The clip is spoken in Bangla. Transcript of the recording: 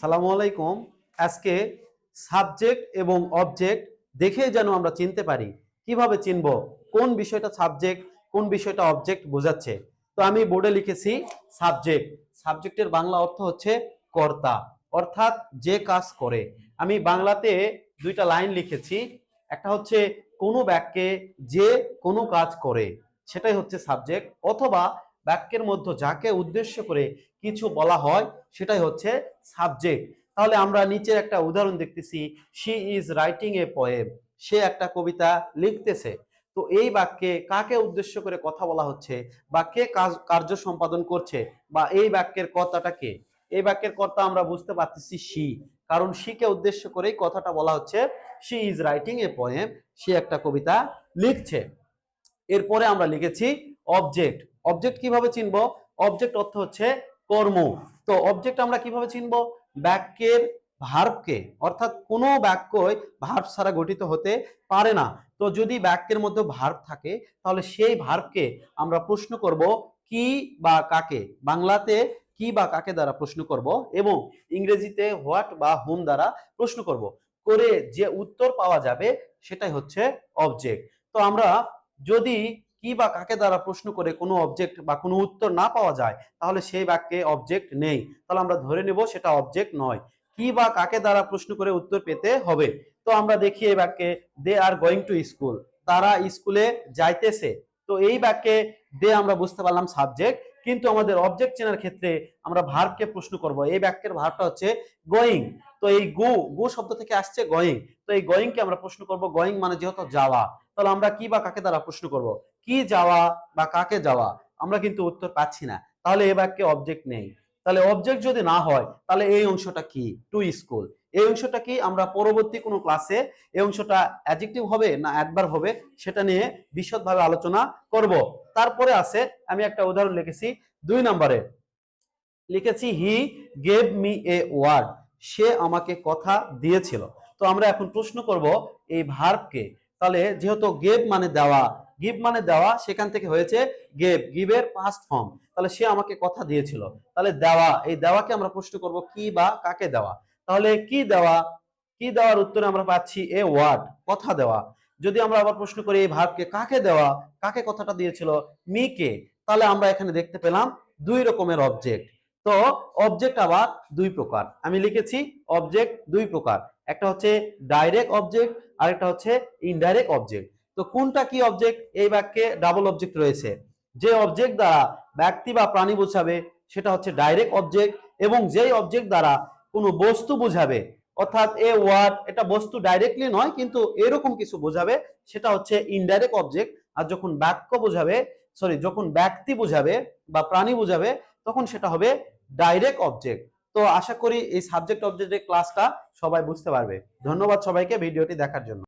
সালামু আলাইকুম। আজকে সাবজেক্ট এবং অবজেক্ট দেখে যেন আমরা চিনতে পারি, কীভাবে চিনব, কোন বিষয়টা সাবজেক্ট কোন বিষয়টা অবজেক্ট বোঝাচ্ছে। তো আমি বোর্ডে লিখেছি সাবজেক্ট সাবজেক্টের বাংলা অর্থ হচ্ছে কর্তা, অর্থাৎ যে কাজ করে। আমি বাংলাতে দুইটা লাইন লিখেছি। একটা হচ্ছে, কোনো বাক্যে যে কোনো কাজ করে, সেটাই হচ্ছে সাবজেক্ট অথবা বাক্যের মধ্যে যাকে উদ্দেশ্য করে কিছু বলা হয়, সেটাই হচ্ছে সাবজেক্ট তাহলে আমরা নিচে একটা উদাহরণ দেখতেছি she is writing a poem সে একটা কবিতা লিখতেছে। তো এই বাক্যে কাকে উদ্দেশ্য করে কথা বলা হচ্ছে বা কে কার্য সম্পাদন করছে বা এই বাক্যের কর্তাটা কে? এই বাক্যের কর্তা আমরা বুঝতে পারতেছি শি কারণ শিকে উদ্দেশ্য করেই কথাটা বলা হচ্ছে she is writing a poem সে একটা কবিতা লিখছে। এরপরে আমরা লিখেছি অবজেক্ট অবজেক্ট কীভাবে চিনব? অবজেক্ট অর্থ হচ্ছে কর্ম। তো অবজেক্ট আমরা কীভাবে চিনব? বাক্যের ভার্বকে অর্থাৎ কোনো বাক্যই ভার্ব ছাড়া গঠিত হতে পারে না। তো যদি বাক্যের মধ্যে ভার্ব থাকে, তাহলে সেই ভার্বকে আমরা প্রশ্ন করব কি বা কাকে? বাংলাতে কি বা কাকে দ্বারা প্রশ্ন করব? এবং ইংরেজিতে হোয়াট বা হুম দ্বারা প্রশ্ন করব। করে যে উত্তর পাওয়া যাবে, সেটাই হচ্ছে অবজেক্ট তো আমরা যদি কি বা কাকে দ্বারা প্রশ্ন করে কোনো অবজেক্ট বা কোনো উত্তর না পাওয়া যায়, তাহলে সেই বাক্যে অবজেক্ট নেই। তাহলে আমরা ধরে নেব সেটা অবজেক্ট নয়। কি বা কাকে দ্বারা প্রশ্ন করে উত্তর পেতে হবে? তো আমরা দেখি এই বাক্যে, they are going to school. তারা স্কুলে যাইতেছে। তো এই বাক্যে, দে, আমরা বুঝতে পারলাম সাবজেক্ট কিন্তু আমাদের অবজেক্ট চেনার ক্ষেত্রে আমরা ভার্বকে প্রশ্ন করব। এই বাক্যের ভার্বটা হচ্ছে, গোয়িং। তো এই গো গো শব্দ থেকে আসছে গোয়িং তো এই গোয়িং কে আমরা প্রশ্ন করব গোয়িং মানে যেহেতু যাওয়া, তাহলে আমরা কি বা কাকে দ্বারা প্রশ্ন করব? কি যাওয়া বা কাকে যাওয়া? আমরা কিন্তু উত্তর পাচ্ছি না। তাহলে এই বাক্যে অবজেক্ট নেই। তাহলে অবজেক্ট যদি না হয়, তাহলে এই অংশটা কি? টু স্কুল এই অংশটা কি? আমরা পরবর্তী কোনো ক্লাসে এই অংশটা অ্যাডজেক্টিভ হবে না অ্যাডভার্ব হবে, সেটা নিয়ে বিশদভাবে আলোচনা করব। তারপরে আছে, আমি একটা উদাহরণ লিখেছি। দুই নম্বরে, লিখেছি he gave me a word সে আমাকে কথা দিয়েছিল। তো আমরা এখন প্রশ্ন করব এই ভার্বকে। তাহলে যেহেতু গেভ মানে দেওয়া গিভ মানে দেওয়া, সেখান থেকে হয়েছে গেভ গিভের পাস্ট ফর্ম তাহলে সে আমাকে কথা দিয়েছিল। তাহলে দেওয়া, এই দেওয়াকে আমরা প্রশ্ন করব কি বা কাকে দেওয়া? তাহলে কি দেওয়া? কি দেওয়ার উত্তরে আমরা পাচ্ছি এ ওয়ার্ড কথা দেওয়া। যদি আমরা আবার প্রশ্ন করি এই ভার্বকে কাকে দেওয়া? কাকে কথাটা দিয়েছিল? মিকে তাহলে আমরা এখানে দেখতে পেলাম দুই রকমের অবজেক্ট তো অবজেক্ট আবার দুই প্রকার। আমি লিখেছি অবজেক্ট দুই প্রকার। একটা হচ্ছে ডাইরেক্ট অবজেক্ট আর একটা হচ্ছে ইনডাইরেক্ট অবজেক্ট তো কোনটা কি অবজেক্ট এই বাক্যে ডাবল অবজেক্ট রয়েছে। যে অবজেক্ট দ্বারা ব্যক্তি বা প্রাণী বোঝাবে, সেটা হচ্ছে ডাইরেক্ট অবজেক্ট এবং যেই অবজেক্ট দ্বারা কোনো বস্তু বোঝাবে, অর্থাৎ এ ওয়ার্ড এটা বস্তু ডাইরেক্টলি নয়, কিন্তু এরকম কিছু বোঝাবে, সেটা হচ্ছে ইনডাইরেক্ট অবজেক্ট আর যখন বাক্য বোঝাবে সরি যখন ব্যক্তি বোঝাবে বা প্রাণী বোঝাবে তখন সেটা হবে ডাইরেক্ট অবজেক্ট তো আশা করি এই সাবজেক্ট অবজেক্টের ক্লাসটা সবাই বুঝতে পারবে। ধন্যবাদ সবাইকে ভিডিওটি দেখার জন্য।